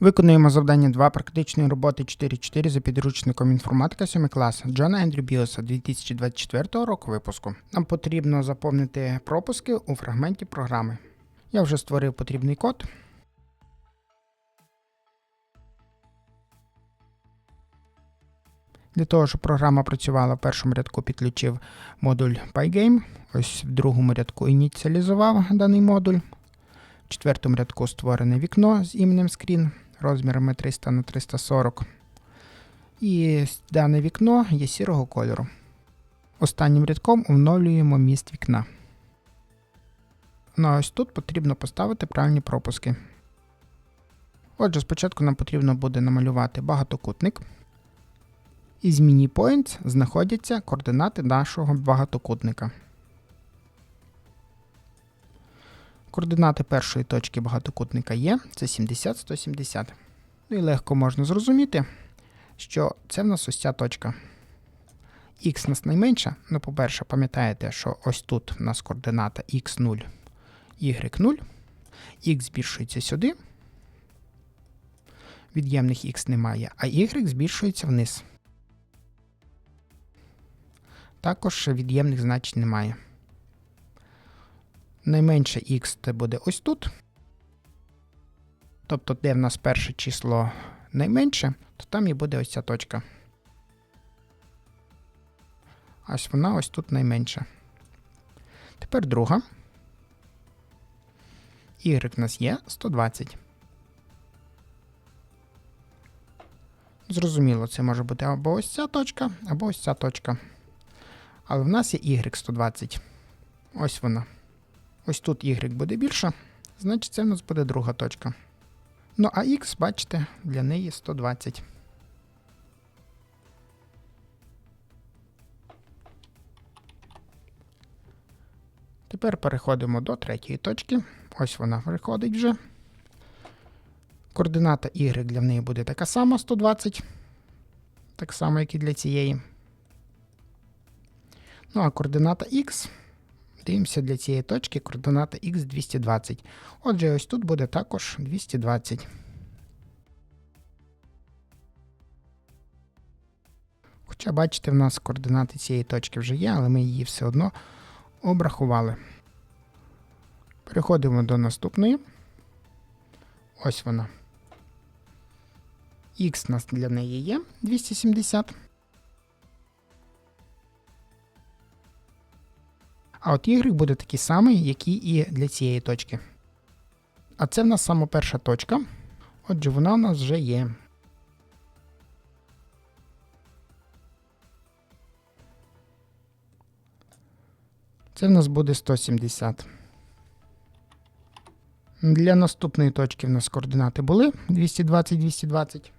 Виконуємо завдання 2 практичної роботи 4.4 за підручником інформатика 7 клас Джона Ендрю Біоса 2024 року випуску. Нам потрібно заповнити пропуски у фрагменті програми. Я вже створив потрібний код. Для того, щоб програма працювала в першому рядку, підключив модуль Pygame. Ось в другому рядку ініціалізував даний модуль. В четвертому рядку створене вікно з іменем Screen розмірами 300 на 340. І дане вікно є сірого кольору. Останнім рядком оновлюємо міст вікна. Ну а ось тут потрібно поставити правильні пропуски. Отже, спочатку нам потрібно буде намалювати багатокутник. Із Mini Points знаходяться координати нашого багатокутника. Координати першої точки багатокутника є, це 70, 170. Ну і легко можна зрозуміти, що це в нас ось ця точка. Х у нас найменша, ну, по-перше, пам'ятаєте, що ось тут у нас координата x0, y0, х збільшується сюди, від'ємних х немає, а y збільшується вниз. Також від'ємних значень немає. Найменше х це буде ось тут. Тобто, де в нас перше число найменше, то там і буде ось ця точка. Ось вона ось тут найменша. Тепер друга. Y в нас є 120. Зрозуміло, це може бути або ось ця точка, або ось ця точка. Але в нас є Y 120. Ось вона. Ось тут y буде більше, значить це в нас буде друга точка. Ну а x, бачите, для неї 120. Тепер переходимо до третьої точки. Ось вона приходить вже. Координата y для неї буде така сама 120. Так само, як і для цієї. Ну а координата x Дивимося для цієї точки координата х 220. Отже, ось тут буде також 220. Хоча, бачите, в нас координати цієї точки вже є, але ми її все одно обрахували. Переходимо до наступної. Ось вона. Х нас для неї є 270. А от y буде такий самий, який і для цієї точки. А це в нас саме перша точка. Отже, вона в нас вже є. Це в нас буде 170. Для наступної точки в нас координати були 220-220.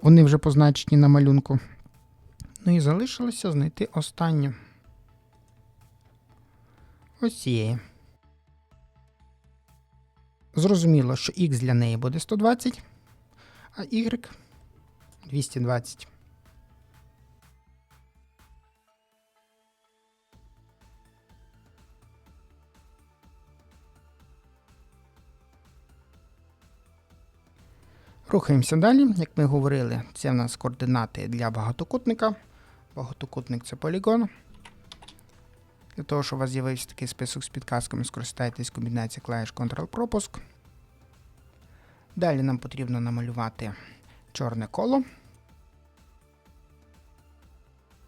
Вони вже позначені на малюнку. Ну і залишилося знайти останню. Ось цієї. Зрозуміло, що Х для неї буде 120, а Y 220. Рухаємося далі. Як ми говорили, це в нас координати для багатокутника. Багатокутник це полігон. Для того, щоб у вас з'явився такий список з підказками, скористайтесь комбінацією клавіш Ctrl-пропуск. Далі нам потрібно намалювати чорне коло.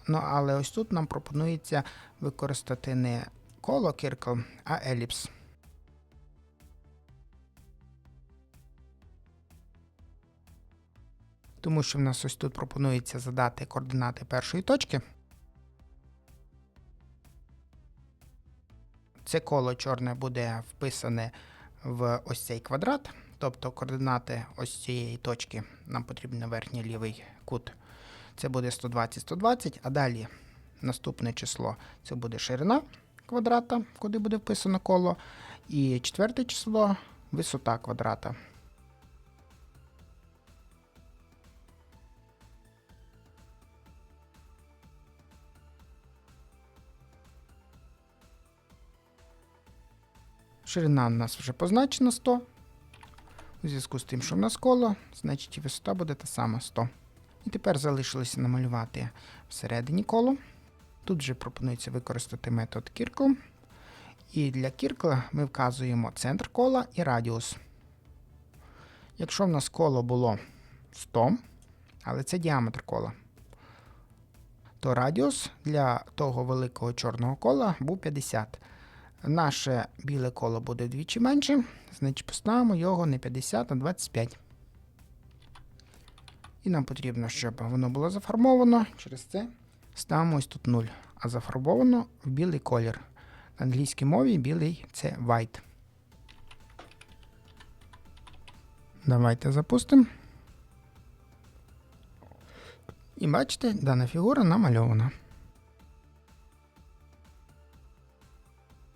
Ну, але ось тут нам пропонується використати не коло Circle, а еліпс. Тому що в нас ось тут пропонується задати координати першої точки. Це коло чорне буде вписане в ось цей квадрат, тобто координати ось цієї точки нам потрібен верхній лівий кут. Це буде 120-120, а далі наступне число це буде ширина квадрата, куди буде вписано коло. І четверте число висота квадрата. Ширина у нас вже позначена 100. У зв'язку з тим, що в нас коло, значить і висота буде та сама 100. І тепер залишилося намалювати всередині коло. Тут вже пропонується використати метод Кіркл. І для Кіркла ми вказуємо центр кола і радіус. Якщо в нас коло було 100, але це діаметр кола, то радіус для того великого чорного кола був 50. Наше біле коло буде вдвічі менше, значить поставимо його не 50, а 25. І нам потрібно, щоб воно було зафарбовано. Через це ставимо ось тут 0. А зафарбовано в білий колір. На англійській мові білий це white. Давайте запустимо. І бачите, дана фігура намальована.